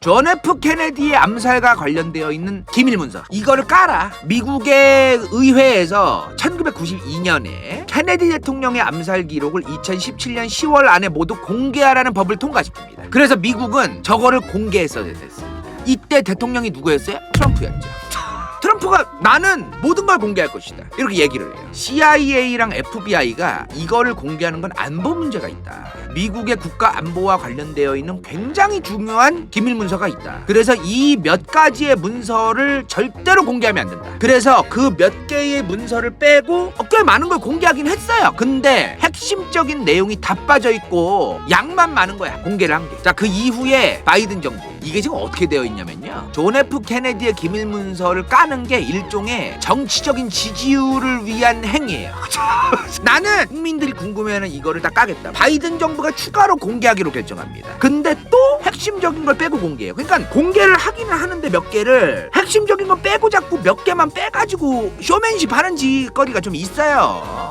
존 F 케네디의 암살과 관련되어 있는 기밀 문서 이거를 깔아 미국의 의회에서 1992년에 케네디 대통령의 암살 기록을 2017년 10월 안에 모두 공개하라는 법을 통과시킵니다. 그래서 미국은 저거를 공개했어야 됐습니다. 이때 대통령이 누구였어요? 트럼프였죠. 트럼프가 나는 모든 걸 공개할 것이다. 이렇게 얘기를 해요. CIA랑 FBI가 이거를 공개하는 건 안보 문제가 있다. 미국의 국가 안보와 관련되어 있는 굉장히 중요한 기밀 문서가 있다. 그래서 이 몇 가지의 문서를 절대로 공개하면 안 된다. 그래서 그 몇 개의 문서를 빼고 어, 꽤 많은 걸 공개하긴 했어요. 근데 핵 심적인 내용이 다 빠져 있고 양만 많은 거야. 공개를 한 게. 자, 그 이후에 바이든 정부 이게 지금 어떻게 되어 있냐면요. 존 F 케네디의 기밀 문서를 까는 게 일종의 정치적인 지지율을 위한 행위예요. 나는 국민들이 궁금해하는 이거를 다 까겠다. 바이든 정부가 추가로 공개하기로 결정합니다. 근데 또 핵심적인 걸 빼고 공개해요. 그러니까 공개를 하기는 하는데 몇 개를 핵심적인 건 빼고 자꾸 몇 개만 빼가지고 쇼맨십 하는 짓거리가 좀 있어요.